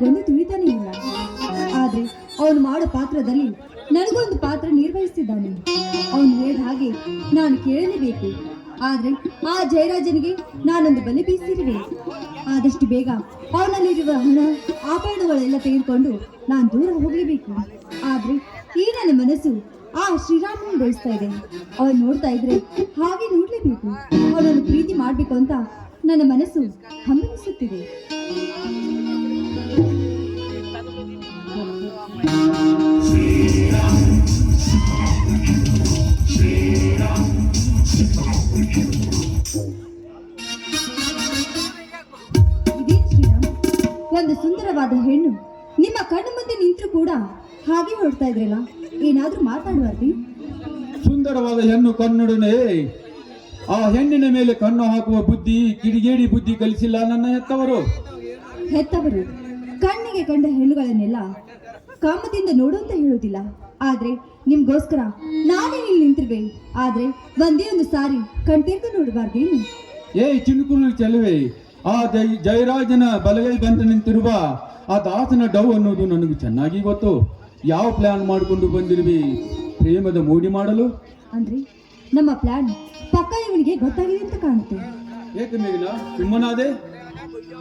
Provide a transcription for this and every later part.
ನನಗೊಂದು ತಿಳಿತಾನೇ ಇಲ್ಲ. ಆದ್ರೆ ಅವನು ಮಾಡೋ ಪಾತ್ರದಲ್ಲಿ ನನಗೊಂದು ಪಾತ್ರ ನಿರ್ವಹಿಸ್ತಿದ್ದಾನೆ. ಅವನು ಹೇಳಿದ ಹಾಗೆ ನಾನು ಕೇಳಲೇಬೇಕು. ಆದ್ರೆ ಆ ಜಯರಾಜನಿಗೆ ನಾನೊಂದು ಬಲೆ ಬೀಸಿರುವೆ. ಆದಷ್ಟು ಬೇಗ ಅವನಲ್ಲಿರುವ ಹಣ, ಆಭರಣಗಳೆಲ್ಲ ತೆಗೆದುಕೊಂಡು ನಾನು ದೂರ ಹೋಗಲೇಬೇಕು. ಆದ್ರೆ ಈ ನನ್ನ ಮನಸ್ಸು ಆ ಶ್ರೀರಾಮನ ಬಯಸ್ತಾ ಇದೆ. ಅವನು ನೋಡ್ತಾ ಇದ್ರೆ ಹಾಗೆ ನೋಡ್ಲೇಬೇಕು. ಅವನನ್ನು ಪ್ರೀತಿ ಮಾಡಬೇಕು ಅಂತ ನನ್ನ ಮನಸ್ಸು ಹಂಬಲಿಸುತ್ತಿದೆ ಒಂದು ಸುಂದರವಾದ ಹೆಣ್ಣು. ನಿಮ್ಮ ಕಣ್ಣು ಮುಂದೆ ನಿಂತರೂ ಕೂಡ ಹಾಗೆ ಹೊರಡ್ತಾ ಇದ್ರಲ್ಲ ಏನಾದ್ರೂ ಮಾತಾಡುವರ್ರಿ ಸುಂದರವಾದ ಹೆಣ್ಣು ಕನ್ನಡನೇ ಆ ಹೆಣ್ಣಿನ ಮೇಲೆ ಕಣ್ಣು ಹಾಕುವ ಬುದ್ಧಿ ಕಿಡಿಗೇಡಿ ಬುದ್ಧಿ ಕಲಿಸಿಲ್ಲ ನನ್ನ ಹೆತ್ತವರು. ಹೆತ್ತವರು. ಕಣ್ಣಿಗೆ ಕಂಡ ಹೆಣ್ಣುಗಳನ್ನೆಲ್ಲ ಕಾಮದಿಂದ ನೋಡು ಅಂತ ಹೇಳೋದಿಲ್ಲ ಆದ್ರೆ ನಿಮ್ಗೋಸ್ಕರ ನಾನೇ ಇಲ್ಲಿ ನಿಂತಿರ್ವೆ. ಆದ್ರೆ ಒಂದೇ ಒಂದು ಸಾರಿ ಕಣ್ತೆರೆದು ನೋಡಬಾರ್ದೇನು? ಏ ಚಿನುಕುಲು ಚೆಲುವೆ ಆ ಜೈ ಜಯರಾಜನ ಬಲಗೈ ಬಂತ ನಿಂತಿರುವ ಆ ದಾಸನ ಡವ್ ಅನ್ನೋದು ನನಗೆ ಚೆನ್ನಾಗಿ ಗೊತ್ತು. ಯಾವ ಪ್ಲಾನ್ ಮಾಡಿಕೊಂಡು ಬಂದಿರುವಿ? ಪ್ರೇಮದ ಮೋಡಿ ಮಾಡಲು? ಅಂದ್ರೆ ನಮ್ಮ ಪ್ಲಾನ್ ಪಕ್ಕ ಇವನಿಗೆ ಗೊತ್ತಾಗಿದೆ ಅಂತ ಕಾಣುತ್ತೆ. ಏಕೆ ಮೇಘನ? ಸುಮ್ಮನಾದೆ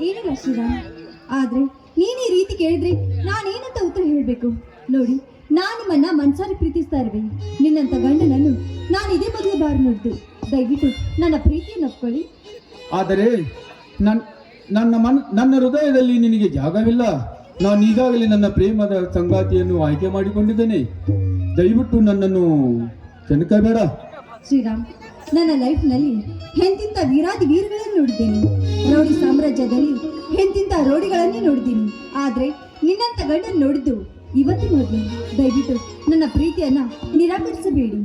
ಏನಿಲ್ಲ ಶ್ರೀರಾಮ್. ಆದ್ರೆ ನೀನ್ ಈ ರೀತಿ ಕೇಳಿದ್ರೆ ನಾನೇನಂತ ಉತ್ತರ ಹೇಳಬೇಕು? ನೋಡಿ ನಾನು ನಿಮ್ಮನ್ನ ಮನ್ಸಾರಿ ಪ್ರೀತಿಸ್ತಾ ಇರುವೆ ನಿನ್ನಂತ ಗಂಡನನ್ನು ನಾನು ಇದೇ ಮೊದಲು ಬಾರಿ ನೋಡ್ದು. ದಯವಿಟ್ಟು ನನ್ನ ಪ್ರೀತಿಯನ್ನು ಒಪ್ಕೊಳ್ಳಿ. ಆದರೆ ನನ್ ನನ್ನ ಮನ್ ನನ್ನ ಹೃದಯದಲ್ಲಿ ನಿನಗೆ ಜಾಗವಿಲ್ಲ. ನಾನು ಈಗಾಗಲೇ ನನ್ನ ಪ್ರೇಮದ ಸಂಗಾತಿಯನ್ನು ಆಯ್ಕೆ ಮಾಡಿಕೊಂಡಿದ್ದೇನೆ. ದಯವಿಟ್ಟು ನನ್ನನ್ನು ಕೆಣಕಬೇಡ. ಶ್ರೀರಾಮ್ ನನ್ನ ಲೈಫ್ನಲ್ಲಿ ಎಂತಿಂತ ವೀರಾದಿ ವೀರಗಳನ್ನು ನೋಡಿದ್ದೇನೆ. ರೌಡಿ ಸಾಮ್ರಾಜ್ಯದಲ್ಲಿ ಎಂತಿಂತ ರೋಡಿಗಳನ್ನೇ ನೋಡಿದ್ದೀನಿ. ಆದರೆ ನಿನ್ನಂತ ಗಂಡನ್ನು ನೋಡಿದ್ದು ಇವತ್ತು ನೋಡಿದೆ. ದಯವಿಟ್ಟು ನನ್ನ ಪ್ರೀತಿಯನ್ನ ನಿರಾಕರಿಸಬೇಡಿ.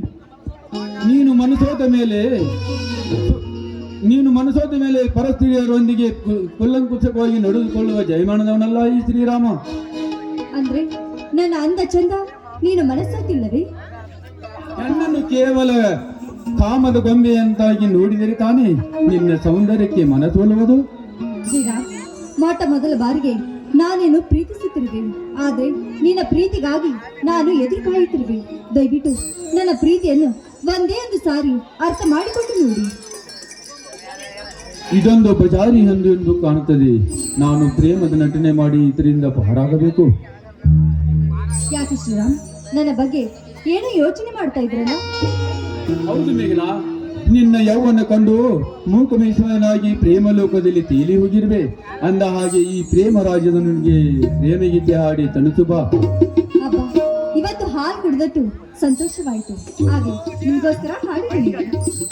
ನೀನು ಮನಸೋದ ಮೇಲೆ ನೀನು ಮನಸೋದ ಮೇಲೆ ಪರಸ್ತ್ರೀಯರೊಂದಿಗೆ ಕುಲ್ಲಂಕುಶಕವಾಗಿ ನಡೆದುಕೊಳ್ಳುವ ಜಯಮಾನದವನಲ್ಲ ಈ ಶ್ರೀರಾಮ? ಅಂದ್ರೆ ನನ್ನ ಅಂದ ಚಂದ ನೀನು ಮನಸ್ಸೋತಿಲ್ಲವೇ? ನನ್ನನ್ನು ಕೇವಲ ಕಾಮದ ಗೊಂಬೆಯಂತಾಗಿ ನೋಡಿದರೆ ತಾನೇ ನಿನ್ನ ಸೌಂದರ್ಯಕ್ಕೆ ಮನಸೋಲುವುದು. ಶ್ರೀರಾಮ್ ಮೊಟ್ಟ ಮೊದಲ ಬಾರಿಗೆ ನಾನೇನು ಪ್ರೀತಿಸುತ್ತಿರುವೆ? ಆದ್ರೆ ನಿನ್ನ ಪ್ರೀತಿಗಾಗಿ ನಾನು ಎದುರು ಕಾಯುತ್ತಿರುವೆ. ದಯವಿಟ್ಟು ನನ್ನ ಪ್ರೀತಿಯನ್ನು ಒಂದೇ ಒಂದು ಸಾರಿ ಅರ್ಥ ಮಾಡಿಕೊಂಡು ನೋಡಿ. ಇದೊಂದು ಬಜಾರಿ ಎಂದು ಕಾಣುತ್ತದೆ. ನಾನು ಪ್ರೇಮದ ನಟನೆ ಮಾಡಿ ಇದರಿಂದ ಪಾರಾಗಬೇಕು. ಯಾಕೆ ಶ್ರೀರಾಮ್? ನನ್ನ ಬಗ್ಗೆ ಏನೋ ಯೋಚನೆ ಮಾಡ್ತಾ ಇದ್ರಲ್ಲ? ಹೌದು ಮೇಘನ. ನಿನ್ನ ಯೌವನ ಕಂಡು ಮೂಕಮೇಶ್ವರನಾಗಿ ಪ್ರೇಮ ಲೋಕದಲ್ಲಿ ತೇಲಿ ಹೋಗಿರ್ಬೆ ಅಂದ ಹಾಗೆ ಈ ಪ್ರೇಮ ರಾಜ್ಯದ ನಿನಗೆ ಪ್ರೇಮಗೀತೆ ಹಾಡಿ ತಣಿಸು ಬಾ. ಇವತ್ತು ಹಾಲು ಕುಡಿದಟ್ಟು ಸಂತೋಷವಾಯಿತು. ಹಾಗೆ ನಿಮಗೋಸ್ಕರ ಹಾಡಿದ್ದೀನಿ ಒಂದನೊಂದು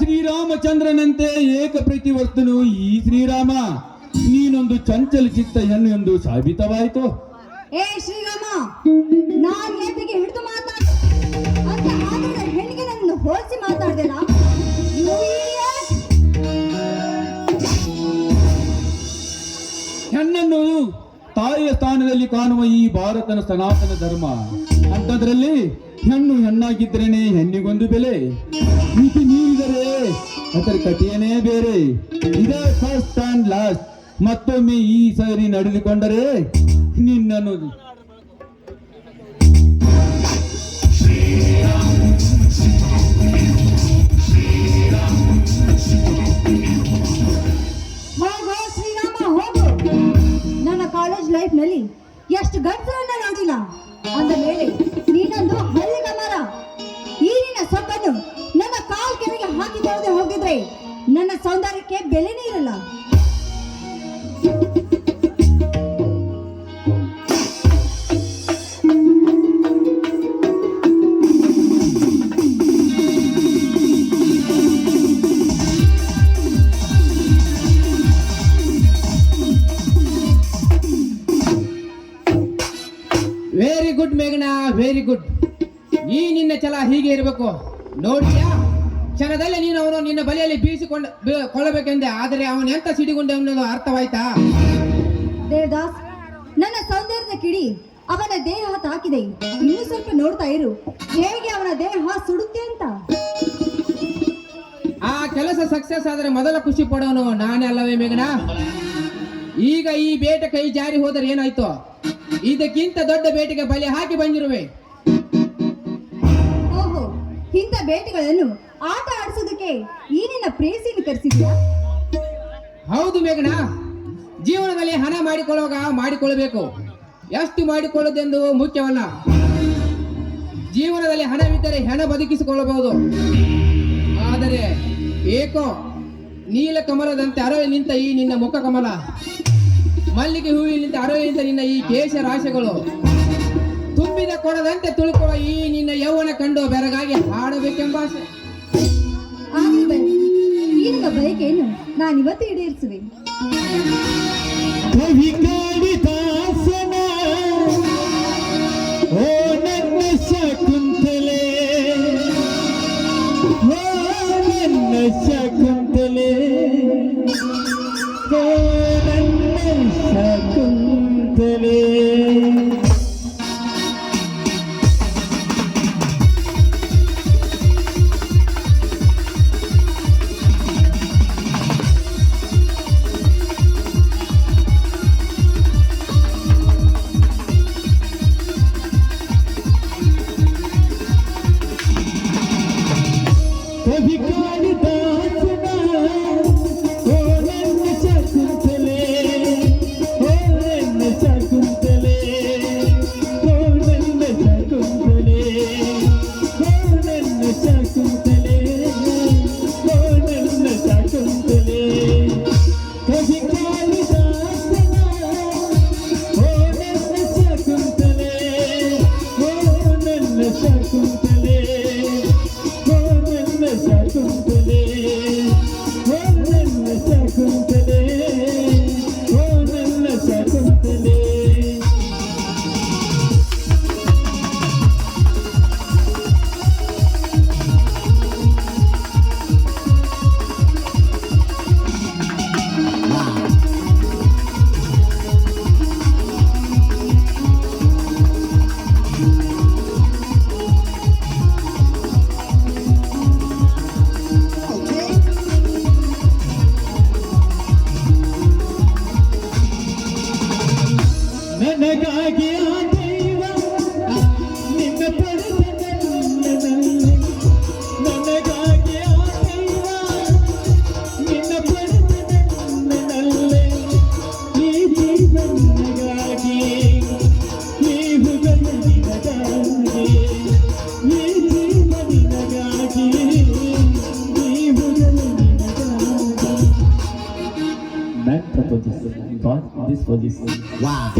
ಶ್ರೀರಾಮಚಂದ್ರನಂತೆ ಏಕ ಪ್ರತಿವರ್ತನು ಈ ಶ್ರೀರಾಮ. ನೀನೊಂದು ಚಂಚಲ ಚಿತ್ತ ಹೆಣ್ಣು ಎಂದು ಸಾಬೀತವಾಯಿತು. ಏ ಶ್ರೀರಾಮ ನಾನ್ ನೇಪಿಗೆ ಹಿಡಿದು ಮಾತಾಡ ಅಂತ ಆದ್ರೆ ಹೆಣ್ಣಿಗೆ ನನ್ನ ಹೋಲಿಸಿ ಮಾತಾಡ್ದೇನಾ You ಹೆಣ್ಣನ್ನು ತಾಯಿಯ ಸ್ಥಾನದಲ್ಲಿ ಕಾಣುವ ಈ ಭಾರತನ ಸನಾತನ ಧರ್ಮ. ಅಂಥದ್ರಲ್ಲಿ ಹೆಣ್ಣು ಹೆಣ್ಣಾಗಿದ್ರೇನೆ ಹೆಣ್ಣಿಗೊಂದು ಬೆಲೆ. ಮಿತಿ ಮೀರಿದರೆ ಅದರ ಕಥೆಯೇ ಬೇರೆ. ಇದೇ ಫಸ್ಟ್ ಅಂಡ್ ಲಾಸ್ಟ್ ಮತ್ತೊಮ್ಮೆ ಈ ಸರಿ ನಡೆದುಕೊಂಡರೆ ನಿನ್ನನ್ನು ನನ್ನ ಕಾಲೇಜ್ ಲೈಫ್ನಲ್ಲಿ ಎಷ್ಟು ಗಂಟಲನ್ನ ನೋಡಿಲ್ಲ. ಅಂದ ಮೇಲೆ ನೀನೊಂದು ಹಲ್ಲಿನ ಮರ. ಈ ನಿನ್ನ ಸೊಕ್ಕನ್ನು ನನ್ನ ಕಾಲ್ ಕೆಳಗೆ ಹಾಕಿಕೊಳ್ಳದೆ ಹೋಗಿದ್ರೆ ನನ್ನ ಸೌಂದರ್ಯಕ್ಕೆ ಬೆಲೆನೇ ಇರಲ್ಲ ಗುಡ್ ಈ ನಿನ್ನ ಛಲ ಹೀಗೆ ಇರಬೇಕು. ನೋಡಿಯಾ ಕ್ಷಣದಲ್ಲಿ ನೀನು ಅವನು ನಿನ್ನ ಬಲೆಯಲ್ಲಿ ಬೀಸಿಕೊಂಡ ಕೊಳ್ಳಬೇಕೆಂದೆ. ಆದರೆ ಅವನು ಎಂತ ಸಿಡಿಗುಂಡೆ ಅನ್ನೋದು ಅರ್ಥವಾಯ್ತಾ? ದೇವದಾಸ್ ನನ್ನ ಸೌಂದರ್ಯದ ಕಿಡಿ ಅವನ ದೇಹ ತಾಕಿದೆ ಇನ್ನು ಸ್ವಲ್ಪ ನೋಡ್ತಾ ಇರು. ಹೇಗೆ ಅವನ ದೇಹ ಸುಡುತ್ತೆ ಅಂತ? ಆ ಕೆಲಸ ಸಕ್ಸಸ್ ಆದರೆ ಮೊದಲ ಖುಷಿ ಪಡೋನು ನಾನೇ ಅಲ್ಲವೇ ಮೇಘನಾ? ಈಗ ಈ ಬೇಟೆ ಕೈ ಜಾರಿ ಹೋದರೆ ಏನಾಯ್ತು? ಇದಕ್ಕಿಂತ ದೊಡ್ಡ ಬೇಟೆಗೆ ಬಲಿ ಹಾಕಿ ಬಂದಿರುವೆ. ಇಂಥ ಬೇಟೆಗಳನ್ನು ಆಟ ಆಡಿಸೋದಕ್ಕೆ ಈ ನಿನ್ನ ಕರೆಸಿದ್ಯಾ ಹೌದು ಮೇಘನಾ. ಜೀವನದಲ್ಲಿ ಹಣ ಮಾಡಿಕೊಳ್ಳುವಾಗ ಮಾಡಿಕೊಳ್ಳಬೇಕು. ಎಷ್ಟು ಮಾಡಿಕೊಳ್ಳುವುದೆಂದು ಮುಖ್ಯವಲ್ಲ. ಜೀವನದಲ್ಲಿ ಹಣವಿದ್ದರೆ ಹೆಣ ಬದುಕಿಸಿಕೊಳ್ಳಬಹುದು. ಆದರೆ ಏಕೋ, ನೀಲ ಕಮಲದಂತೆ ನಿಂತ ಈ ನಿನ್ನ ಮುಖ ಕಮಲ. ಮಲ್ಲಿಗೆ ಹೂವಿನಿಂದ ಅರಳಿ ನಿಂತ ನಿನ್ನ ಈ ಕೇಶ ರಾಶಿಗಳು. ಕೊಡದಂತೆ ತುಳುಕುವ ಈ ನಿನ್ನ ಯೌವನ ಕಂಡು ಬೆರಗಾಗಿ ಹಾಡಬೇಕೆಂಬ ಆಸೆ. ಆಗಲಿ ಬನ್ನಿ ಈ ನಿಮ್ಮ ಬಯಕೆಯನ್ನು ನಾನಿವತ್ತು ಈಡೇರಿಸುವೆ. this. God, this for this. Wow.